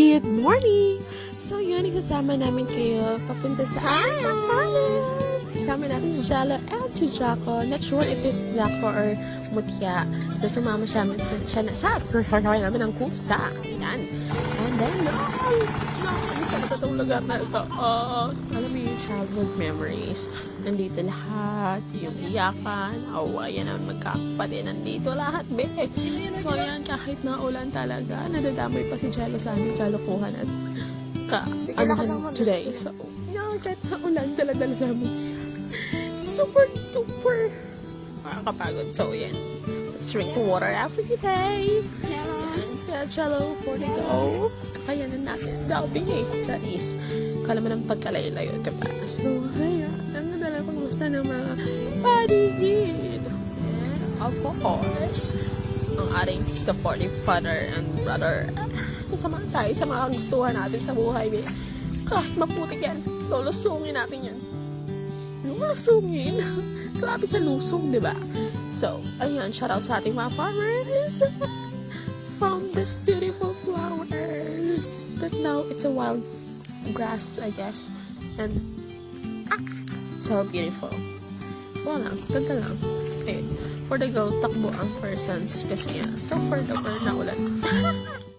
Good morning! So yun, isasama namin kayo papunta sa Andalusia. Kasama natin si Jalo and si Jaco. Not sure if it's Jaco or Mutya. So sumama siya, sa- siya na sa kaya namin ng kusa. Yan. And then, no! No! Na itong lugar na ito. Oh, alam childhood memories. Nandito lahat. Yung iyakan. Awayan naman magkakapatid. Nandito lahat, be. So yan, kahit na ulan talaga, nadadamay pa si Jello sa aming kalokohan at ka anuhan today. So, yan, kahit na ulan, daladala namin siya. Super duper makakapagod. So, yan. Let's drink water every day. And uh, Jello for the go. Kakayanan natin. Dabi eh. Charis. Kala mo ng pagkalayo-layo, diba? So, ayan. Ang nadala pang basta ng mga paligid. And, of course, ang ating supportive father and brother. Kasama tayo sa mga gustuhan natin sa buhay. Eh. Kahit maputik yan, lulusungin natin yan. Lulusungin? Grabe sa lusong, di ba? So, ayan, shout out sa ating mga farmers. Found this beautiful flowers that now it's a wild grass, I guess. And, ah, so beautiful. Wala lang, ganda lang. Okay, for the go, takbo ang persons kasi nga, so far the na ulan.